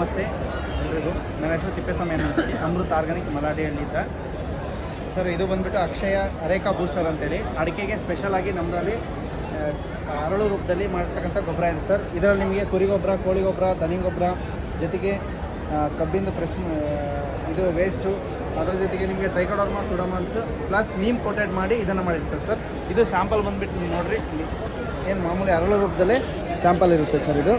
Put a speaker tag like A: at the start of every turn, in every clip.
A: ನಮಸ್ತೆ ಎಲ್ರಿಗೂ. ನನ್ನ ಹೆಸರು ತಿಪ್ಪೇಸ್ವಾಮಿ ಅಂತೇಳಿ ಅಮೃತ್ ಆರ್ಗಾನಿಕ್ ಮಲಾಡಿಯಲ್ಲಿದ್ದ. ಸರ್, ಇದು ಬಂದ್ಬಿಟ್ಟು ಅಕ್ಷಯ ಅರೇಕಾ ಬೂಸ್ಟರ್ ಅಂತೇಳಿ. ಅಡಿಕೆಗೆ ಸ್ಪೆಷಲ್ ಆಗಿ ನಮ್ಮದ್ರಲ್ಲಿ ಅರಳು ರೂಪದಲ್ಲಿ ಮಾಡಿರ್ತಕ್ಕಂಥ ಗೊಬ್ಬರ ಇದೆ ಸರ್. ಇದರಲ್ಲಿ ನಿಮಗೆ ಕುರಿ ಗೊಬ್ಬರ, ಕೋಳಿ ಗೊಬ್ಬರ, ದನಿ ಗೊಬ್ಬರ, ಜೊತೆಗೆ ಕಬ್ಬಿಂದು ಪ್ರೆಸ್ ಇದು ವೇಸ್ಟು ಅದರ ಜೊತೆಗೆ ನಿಮಗೆ trichoderma pseudomonas plus neem coated ಮಾಡಿ ಇದನ್ನು ಮಾಡಿರ್ತಾರೆ ಸರ್. ಇದು ಸ್ಯಾಂಪಲ್ ಬಂದುಬಿಟ್ಟು ನೀವು ನೋಡಿರಿ. ಏನು ಮಾಮೂಲಿ ಅರಳು ರೂಪದಲ್ಲೇ ಸ್ಯಾಂಪಲ್ ಇರುತ್ತೆ ಸರ್ ಇದು.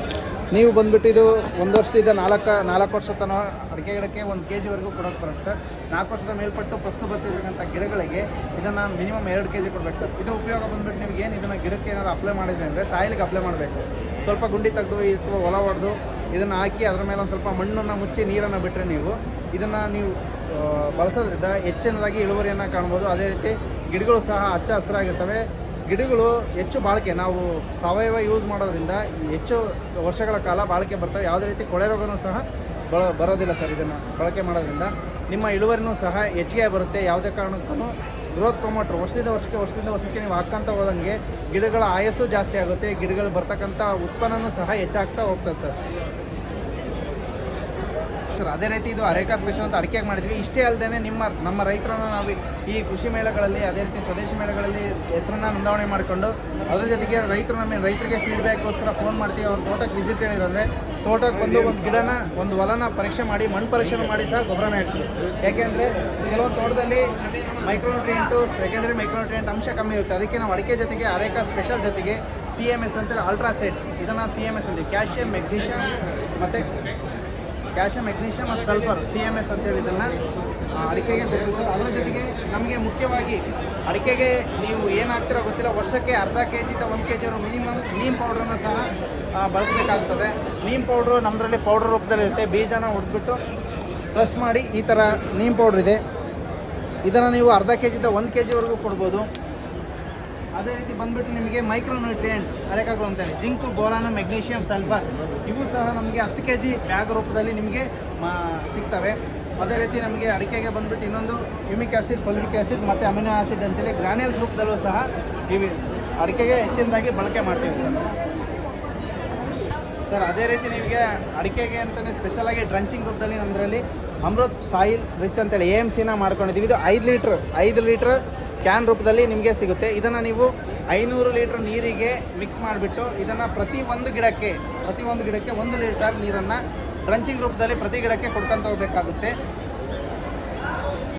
A: ನೀವು ಬಂದ್ಬಿಟ್ಟು ಇದು ಒಂದು ವರ್ಷದಿಂದ ನಾಲ್ಕು ನಾಲ್ಕು ವರ್ಷ ತನಕ ಅಡಿಕೆ ಗಿಡಕ್ಕೆ ಒಂದು ಕೆ ಜಿವರೆಗೂ ಕೊಡೋಕೆ ಬರುತ್ತೆ ಸರ್. ನಾಲ್ಕು ವರ್ಷದ ಮೇಲ್ಪಟ್ಟು ಫಸ್ಟ್ ಬರ್ತಿರ್ತಕ್ಕಂಥ ಗಿಡಗಳಿಗೆ ಇದನ್ನು ಮಿನಿಮಮ್ ಎರಡು ಕೆ ಜಿ ಕೊಡ್ಬೇಕು ಸರ್. ಇದು ಉಪಯೋಗ ಬಂದ್ಬಿಟ್ಟು ನಿಮ್ಗೆ ಏನು ಇದನ್ನು ಗಿಡಕ್ಕೆ ಏನಾದ್ರು ಅಪ್ಲೈ ಮಾಡಿದ್ರೆ ಅಂದರೆ ಸಾಯಿಲಿಗೆ ಅಪ್ಲೈ ಮಾಡಬೇಕು. ಸ್ವಲ್ಪ ಗುಂಡಿ ತೆಗೆದು ಅಥವಾ ಹೊಲ ಹೊಡೆದು ಇದನ್ನು ಹಾಕಿ ಅದರ ಮೇಲೆ ಒಂದು ಸ್ವಲ್ಪ ಮಣ್ಣನ್ನು ಮುಚ್ಚಿ ನೀರನ್ನು ಬಿಟ್ಟರೆ ನೀವು ಇದನ್ನು ನೀವು ಬಳಸೋದ್ರಿಂದ ಹೆಚ್ಚಿನದಾಗಿ ಇಳುವರಿಯನ್ನು ಕಾಣ್ಬೋದು. ಅದೇ ರೀತಿ ಗಿಡಗಳು ಸಹ ಹಚ್ಚ ಹಸಿರಾಗಿರ್ತವೆ. ಗಿಡಗಳು ಹೆಚ್ಚು ಬಾಳಿಕೆ, ನಾವು ಸಾವಯವ ಯೂಸ್ ಮಾಡೋದ್ರಿಂದ ಹೆಚ್ಚು ವರ್ಷಗಳ ಕಾಲ ಬಾಳಿಕೆ ಬರ್ತವೆ. ಯಾವುದೇ ರೀತಿ ಕೊಳೆ ರೋಗನೂ ಸಹ ಬರೋದಿಲ್ಲ ಸರ್ ಇದನ್ನು ಬಳಕೆ ಮಾಡೋದ್ರಿಂದ. ನಿಮ್ಮ ಇಳುವರಿನೂ ಸಹ ಹೆಚ್ಚಿಗೆ ಬರುತ್ತೆ. ಯಾವುದೇ ಕಾರಣಕ್ಕೂ ಗ್ರೋತ್ ಪ್ರಮೋಟ್ರ್ ವರ್ಷದಿಂದ ವರ್ಷಕ್ಕೆ ವರ್ಷದಿಂದ ವರ್ಷಕ್ಕೆ ನೀವು ಹಾಕ್ಕಂತ ಹೋದಂಗೆ ಗಿಡಗಳ ಆಯಸ್ಸು ಜಾಸ್ತಿ ಆಗುತ್ತೆ. ಗಿಡಗಳು ಬರ್ತಕ್ಕಂಥ ಉತ್ಪನ್ನನೂ ಸಹ ಹೆಚ್ಚಾಗ್ತಾ ಹೋಗ್ತದೆ ಸರ್. ಸರ್ ಅದೇ ರೀತಿ ಇದು ಅರೇಕಾ ಸ್ಪೆಷಲ್ ಅಂತ ಅಡಿಕೆಗೆ ಮಾಡಿದ್ವಿ. ಇಷ್ಟೇ ಅಲ್ಲದೆ ನಿಮ್ಮ, ನಮ್ಮ ರೈತರನ್ನು ನಾವು ಈ ಕೃಷಿ ಮೇಳಗಳಲ್ಲಿ, ಅದೇ ರೀತಿ ಸ್ವದೇಶಿ ಮೇಳಗಳಲ್ಲಿ ಹೆಸರನ್ನ ನೋಂದಾವಣೆ ಮಾಡಿಕೊಂಡು ಅದರ ಜೊತೆಗೆ ರೈತರು ನಮ್ಮ ರೈತರಿಗೆ ಫೀಡ್ಬ್ಯಾಕ್ಗೋಸ್ಕರ ಫೋನ್ ಮಾಡ್ತೀವಿ. ಅವ್ರ ತೋಟಕ್ಕೆ ವಿಸಿಟ್ ಹೇಳಿದ್ರೆ ತೋಟಕ್ಕೆ ಬಂದು ಒಂದು ಗಿಡನ, ಒಂದು ಹೊಲನ ಪರೀಕ್ಷೆ ಮಾಡಿ, ಮಣ್ಣು ಪರೀಕ್ಷೆ ಮಾಡಿ ಸಹ ಗೊಬ್ಬರನ ಇಡ್ತೀವಿ ಯಾಕೆಂದರೆ ಕೆಲವೊಂದು ತೋಟದಲ್ಲಿ ಮೈಕ್ರೋನ್ಯೂಟ್ರಿಯೆಂಟು ಸೆಕೆಂಡರಿ ಮೈಕ್ರೋನ್ಯೂಟ್ರಿಯೆಂಟ್ ಅಂಶ ಕಮ್ಮಿ ಇರುತ್ತೆ. ಅದಕ್ಕೆ ನಾವು ಅಡಿಕೆ ಜೊತೆಗೆ ಅರೇಕಾ ಸ್ಪೆಷಲ್ ಜೊತೆಗೆ ಸಿ ಎಂ ಎಸ್ ಅಂತೇಳಿ ಅಲ್ಟ್ರಾಸೆಟ್ ಇದನ್ನು ಸಿ ಎಂ ಎಸ್ ಅಂತೀವಿ. ಕ್ಯಾಲ್ಶಿಯಂ ಮೆಗ್ನೀಷಿಯಂ ಮತ್ತು ಕ್ಯಾಲ್ಶಿಯಂ, ಮೆಗ್ನೀಷಿಯಂ ಮತ್ತು ಸಲ್ಫರ್ ಸಿ ಎಂ ಎಸ್ ಅಂತೇಳಿ ಇದನ್ನು ಅಡಿಕೆಗೆ ಸರ್ ಅದರ ಜೊತೆಗೆ ನಮಗೆ ಮುಖ್ಯವಾಗಿ ಅಡಿಕೆಗೆ ನೀವು ಏನಾಗ್ತಿರೋ ಗೊತ್ತಿಲ್ಲ. ವರ್ಷಕ್ಕೆ ಅರ್ಧ ಕೆ ಜಿಯಿಂದ ಒಂದು ಕೆ ಜಿ ಮಿನಿಮಮ್ ನೀಮ್ ಪೌಡ್ರನ್ನು ಸಹ ಬಳಸಬೇಕಾಗ್ತದೆ. ನೀಮ್ ಪೌಡ್ರು ನಮ್ಮದರಲ್ಲಿ ಪೌಡ್ರ್ ರೂಪದಲ್ಲಿ ಇರುತ್ತೆ. ಬೀಜನ ಹುಡ್ಬಿಟ್ಟು ಕ್ರಶ್ ಮಾಡಿ ಈ ಥರ ನೀಮ್ ಪೌಡ್ರ್ ಇದೆ. ಇದನ್ನು ನೀವು ಅರ್ಧ ಕೆ ಜಿಯಿಂದ ಒಂದು ಕೆ ಜಿವರೆಗೂ ಕೊಡ್ಬೋದು. ಅದೇ ರೀತಿ ಬಂದ್ಬಿಟ್ಟು ನಿಮಗೆ ಮೈಕ್ರೋ ನ್ಯೂಟ್ರಿಯೆಂಟ್ ಅರೆಕಾಗ್ರೋ ಅಂತೇಳಿ ಜಿಂಕು, ಬೋರಾನ, ಮೆಗ್ನೀಷಿಯಂ, ಸಲ್ಫರ್, ಇವು ಸಹ ನಮಗೆ ಹತ್ತು ಕೆ ಜಿ ಬ್ಯಾಗ್ ರೂಪದಲ್ಲಿ ನಿಮಗೆ ಸಿಗ್ತವೆ. ಅದೇ ರೀತಿ ನಮಗೆ ಅಡಿಕೆಗೆ ಬಂದ್ಬಿಟ್ಟು ಇನ್ನೊಂದು ಯುಮಿಕ್ ಆ್ಯಸಿಡ್ ಫೊಲಿಕ್ ಆ್ಯಸಿಡ್ ಮತ್ತು ಅಮಿನೋ ಆ್ಯಸಿಡ್ ಅಂತೇಳಿ ಗ್ರಾನ್ಯಲ್ಸ್ ರೂಪದಲ್ಲೂ ಸಹ ಇವೆ ಅಡಿಕೆಗೆ ಹೆಚ್ಚಿನದಾಗಿ ಬಳಕೆ ಮಾಡ್ತೀವಿ ಸರ್. ಸರ್, ಅದೇ ರೀತಿ ನಿಮಗೆ ಅಡಿಕೆಗೆ ಅಂತಲೇ ಸ್ಪೆಷಲಾಗಿ ಡ್ರಂಚಿಂಗ್ ರೂಪದಲ್ಲಿ ನಮ್ಮದರಲ್ಲಿ ಅಮೃತ್ ಸಾಯಿಲ್ ರಿಚ್ ಅಂತೇಳಿ ಎ ಎಂ ಸಿನ ಮಾಡ್ಕೊಂಡಿದ್ದೀವಿ. ಇದು ಐದು ಲೀಟ್ರ್ ಐದು ಲೀಟ್ರ್ ಕ್ಯಾನ್ ರೂಪದಲ್ಲಿ ನಿಮಗೆ ಸಿಗುತ್ತೆ. ಇದನ್ನು ನೀವು ಐನೂರು ಲೀಟ್ರ್ ನೀರಿಗೆ ಮಿಕ್ಸ್ ಮಾಡಿಬಿಟ್ಟು ಇದನ್ನು ಪ್ರತಿ ಒಂದು ಗಿಡಕ್ಕೆ, ಪ್ರತಿ ಒಂದು ಗಿಡಕ್ಕೆ ಒಂದು ಲೀಟರ್ ನೀರನ್ನು ಡ್ರಂಚಿಂಗ್ ರೂಪದಲ್ಲಿ ಪ್ರತಿ ಗಿಡಕ್ಕೆ ಕೊಡ್ಕೊಂತ ಹೋಗಬೇಕಾಗುತ್ತೆ.